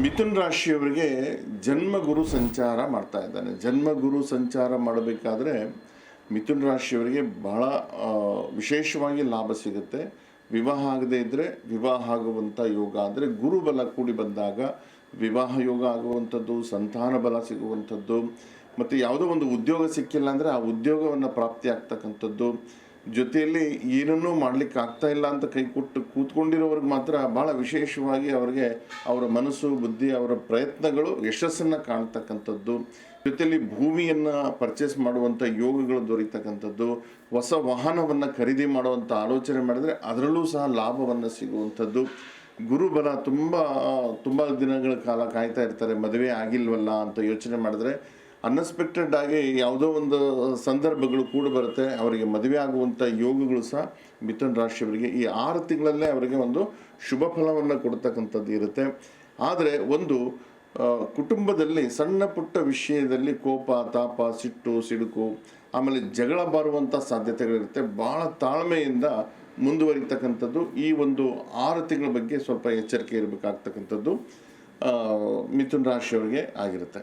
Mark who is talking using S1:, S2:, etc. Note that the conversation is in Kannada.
S1: ಮಿಥುನ್ ರಾಶಿಯವರಿಗೆ ಜನ್ಮಗುರು ಸಂಚಾರ ಮಾಡ್ತಾ ಇದ್ದಾನೆ. ಜನ್ಮಗುರು ಸಂಚಾರ ಮಾಡಬೇಕಾದ್ರೆ ಮಿಥುನ್ ರಾಶಿಯವರಿಗೆ ಬಹಳ ವಿಶೇಷವಾಗಿ ಲಾಭ ಸಿಗುತ್ತೆ. ವಿವಾಹ ಆಗದೇ ಇದ್ದರೆ ವಿವಾಹ ಆಗುವಂಥ ಯೋಗ ಅಂದರೆ ಗುರುಬಲ ಕೂಡಿ ಬಂದಾಗ ವಿವಾಹ ಯೋಗ ಆಗುವಂಥದ್ದು, ಸಂತಾನ ಬಲ ಸಿಗುವಂಥದ್ದು, ಮತ್ತು ಯಾವುದೋ ಒಂದು ಉದ್ಯೋಗ ಸಿಕ್ಕಿಲ್ಲ ಅಂದರೆ ಆ ಉದ್ಯೋಗವನ್ನು ಪ್ರಾಪ್ತಿ ಆಗ್ತಕ್ಕಂಥದ್ದು ಜೊತೆಯಲ್ಲಿ ಏನನ್ನೂ ಮಾಡ್ಲಿಕ್ಕೆ ಆಗ್ತಾ ಇಲ್ಲ ಅಂತ ಕೈ ಕೊಟ್ಟು ಕೂತ್ಕೊಂಡಿರೋರಿಗೆ ಮಾತ್ರ ಭಾಳ ವಿಶೇಷವಾಗಿ ಅವರಿಗೆ ಅವರ ಮನಸ್ಸು, ಬುದ್ಧಿ, ಅವರ ಪ್ರಯತ್ನಗಳು ಯಶಸ್ಸನ್ನು ಕಾಣ್ತಕ್ಕಂಥದ್ದು. ಜೊತೆಯಲ್ಲಿ ಭೂಮಿಯನ್ನು ಪರ್ಚೇಸ್ ಮಾಡುವಂಥ ಯೋಗಗಳು ದೊರೀತಕ್ಕಂಥದ್ದು. ಹೊಸ ವಾಹನವನ್ನು ಖರೀದಿ ಮಾಡುವಂಥ ಆಲೋಚನೆ ಮಾಡಿದರೆ ಅದರಲ್ಲೂ ಸಹ ಲಾಭವನ್ನು ಸಿಗುವಂಥದ್ದು. ಗುರುಬಲ ತುಂಬ ತುಂಬ ದಿನಗಳ ಕಾಲ ಕಾಯ್ತಾ ಇರ್ತಾರೆ, ಮದುವೆ ಆಗಿಲ್ವಲ್ಲ ಅಂತ ಯೋಚನೆ ಮಾಡಿದ್ರೆ ಅನ್ಎಕ್ಸ್ಪೆಕ್ಟೆಡ್ ಆಗಿ ಯಾವುದೋ ಒಂದು ಸಂದರ್ಭಗಳು ಕೂಡ ಬರುತ್ತೆ, ಅವರಿಗೆ ಮದುವೆ ಆಗುವಂಥ ಯೋಗಗಳು ಸಹ ಮಿಥುನ್ ರಾಶಿಯವರಿಗೆ ಈ ಆರು ತಿಂಗಳಲ್ಲೇ ಅವರಿಗೆ ಒಂದು ಶುಭ ಫಲವನ್ನು ಕೊಡ್ತಕ್ಕಂಥದ್ದು ಇರುತ್ತೆ. ಆದರೆ ಒಂದು ಕುಟುಂಬದಲ್ಲಿ ಸಣ್ಣ ಪುಟ್ಟ ವಿಷಯದಲ್ಲಿ ಕೋಪ, ತಾಪ, ಸಿಟ್ಟು ಸಿಡುಕು ಆಮೇಲೆ ಜಗಳ ಬಾರುವಂಥ ಸಾಧ್ಯತೆಗಳಿರುತ್ತೆ. ಭಾಳ ತಾಳ್ಮೆಯಿಂದ ಮುಂದುವರಿತಕ್ಕಂಥದ್ದು ಈ ಒಂದು ಆರು ತಿಂಗಳ ಬಗ್ಗೆ ಸ್ವಲ್ಪ ಎಚ್ಚರಿಕೆ ಇರಬೇಕಾಗ್ತಕ್ಕಂಥದ್ದು ಮಿಥುನ್ ರಾಶಿಯವರಿಗೆ ಆಗಿರುತ್ತೆ.